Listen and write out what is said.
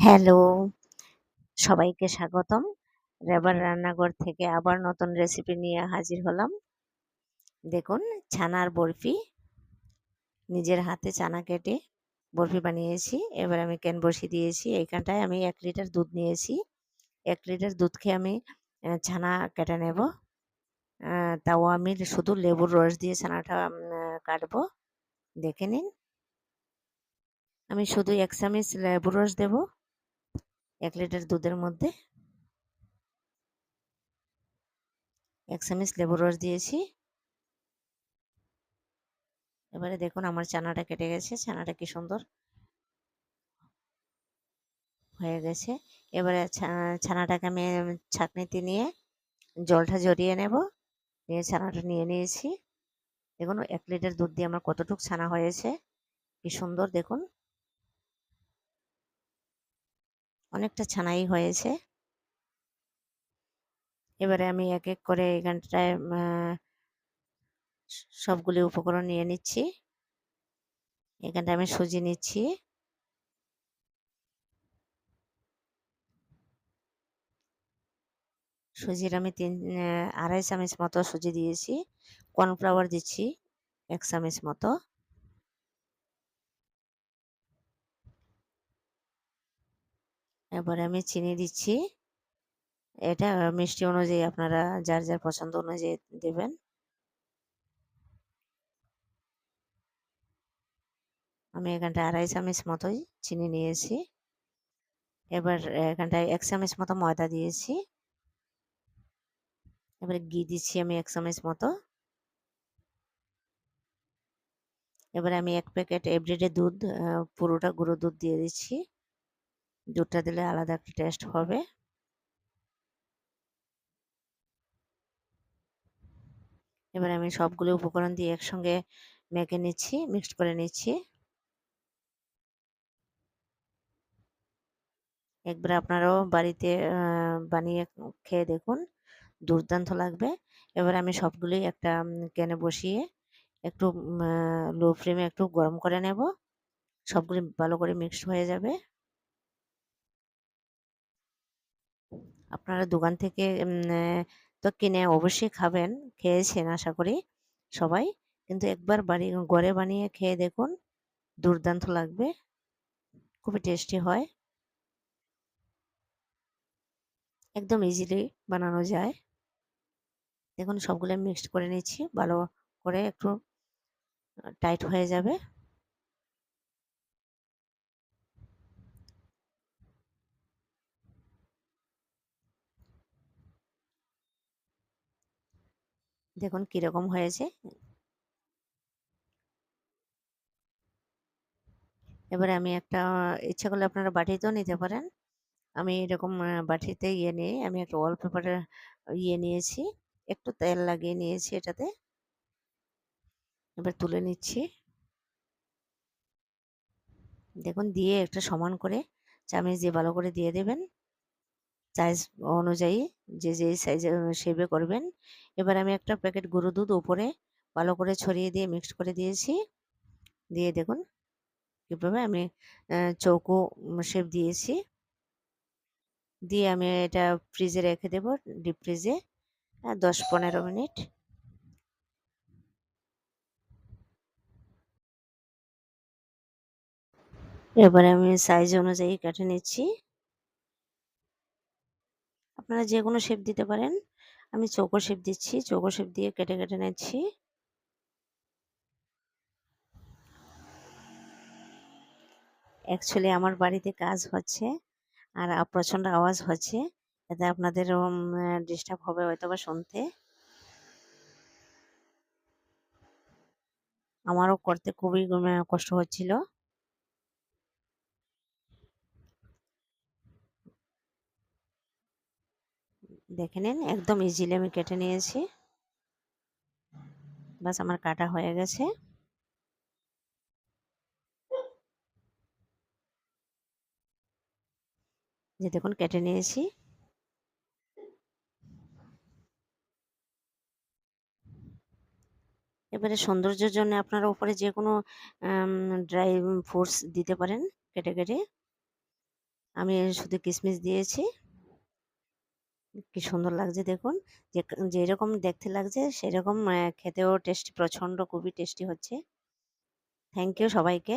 Hello! সবাইকে স্বাগতম। রেবার রান্নাঘর থেকে আবার নতুন রেসিপি নিয়ে হাজির হলাম। দেখুন ছানার বরফি। নিজের হাতে ছানা কেটে বরফি বানিয়েছি। এবার আমি ক্যান বসিয়ে দিয়েছি। এইখানটায় আমি এক লিটার দুধ নিয়েছি। এক লিটার দুধকে আমি ছানা কেটে নেব। তাও আমি শুধু লেবুর রস দিয়ে ছানাটা কাটবো। দেখে নিন। আমি শুধু এক চামচ লেবুর রস দেব। ১ লিটার দুধের মধ্যে। ১ চামচ লেবুর রস দিয়েছি। এবারে দেখুন আমার ছানাটা কেটে গেছে। ছানাটা কি সুন্দর হয়ে গেছে। এবারে ছানাটাকে আমি ছাঁকনিতে নিয়ে জলটা ঝরিয়ে নেব। নিয়ে ছানাটা নিয়ে নিয়েছি। দেখুন এক লিটার দুধ দিয়ে আমার কতটুক ছানা হয়েছে। কি সুন্দর দেখুন। অনেকটা ছানাই হয়েছে। এবারে আমি এক, এক করে এখানটায় সবগুলি উপকরণ নিয়ে নিচ্ছি। এখানটায় আমি সুজি নিচ্ছি। সুজির আমি ৩ অ্যা ২.৫ চামচ মতো সুজি দিয়েছি। কর্নফ্লাওয়ার দিচ্ছি ১ চামচ মতো। এবারে আমি চিনি দিচ্ছি। এটা মিষ্টি অনুযায়ী আপনারা যার, যার পছন্দ অনুযায়ী দেবেন। আমি এখানটায় ২.৫ চামচ মতোই চিনি নিয়েছি। এবার এখানটায় ১ চামচ মতো ময়দা দিয়েছি। এবারে ঘি দিচ্ছি আমি ১ চামচ মতো। এবারে আমি এক প্যাকেট এভরিডে দুধ পুরোটা গুঁড়ো দুধ দিয়ে দিচ্ছি। দুধটা দিলে আলাদা একটা টেস্ট হবে। এবারে আমি সবগুলো উপকরণ দিয়ে একসঙ্গে মেখে নিচ্ছি, মিক্সড করে নিচ্ছি। একবার আপনারাও বাড়িতে বানিয়ে খেয়ে দেখুন। দুর্দান্ত লাগবে। এবার আমি সবগুলোই একটা ক্যানে বসিয়ে একটু লো ফ্লেমে একটু গরম করে নেব। সবগুলি ভালো করে মিক্সড হয়ে যাবে। আপনারা দোকান থেকে তো কিনে অবশ্যই খাবেন। খেয়েছেন আশা করি সবাই। কিন্তু একবার বাড়ি ঘরে বানিয়ে খেয়ে দেখুন। দুর্দান্ত লাগবে। খুবই টেস্টি হয়। একদম ইজিলি বানানো যায়। দেখুন সবগুলো মিক্সড করে নিচ্ছি। ভালো করে একটু টাইট হয়ে যাবে। দেখুন কীরকম হয়েছে। এবারে আমি একটা, ইচ্ছা করলে আপনারা বাটিতেও নিতে পারেন। আমি এরকম বাটিতে ইয়ে নিয়ে, আমি একটা ওয়ালপেপারে ইয়ে নিয়েছি। একটু তেল লাগিয়ে নিয়েছি এটাতে। এবার তুলে নিচ্ছি। দেখুন দিয়ে একটা সমান করে চামিচ দিয়ে ভালো করে দিয়ে দেবেন। সাইজ অনুযায়ী যে যেই সাইজের শেপে করবেন। এবার আমি একটা প্যাকেট গুঁড়ো দুধ উপরে ভালো করে ছড়িয়ে দিয়ে মিক্সড করে দিয়েছি। দিয়ে দেখুন কীভাবে আমি চৌকো শেপ দিয়েছি। দিয়ে আমি এটা ফ্রিজে রেখে দেব ডিপ ফ্রিজে আ ১০-১৫ মিনিট। এবারে আমি সাইজ অনুযায়ী কেটে নিচ্ছি। আপনারা যে কোনো শেপ দিতে পারেন। আমি চৌকো শেপ দিচ্ছি। চৌকো শেপ দিয়ে কেটে, কেটে নিচ্ছি। অ্যাকচুয়ালি আমার বাড়িতে কাজ হচ্ছে। আর প্রচণ্ড আওয়াজ হচ্ছে। এতে আপনাদের ডিস্টার্ব হবে হয়তো বা শুনতে। আমারও করতে খুবই কষ্ট হচ্ছিল। দেখে নিন একদম ইজিলি আমি কেটে নিয়েছি। বাস আমার কাটা হয়ে গেছে। যে দেখুন কেটে নিয়েছি। এবারে সৌন্দর্যের জন্য আপনারা উপরে যে কোনো ড্রাই ফ্রুটস দিতে পারেন কেটে, কেটে। আমি শুধু কিশমিশ দিয়েছি কি সুন্দর লাগছে দেখুন। যে যেরকম দেখতে লাগছে সেরকম খেতেও টেস্টি, প্রচণ্ড খুবই টেস্টি হচ্ছে। থ্যাংক ইউ সবাইকে।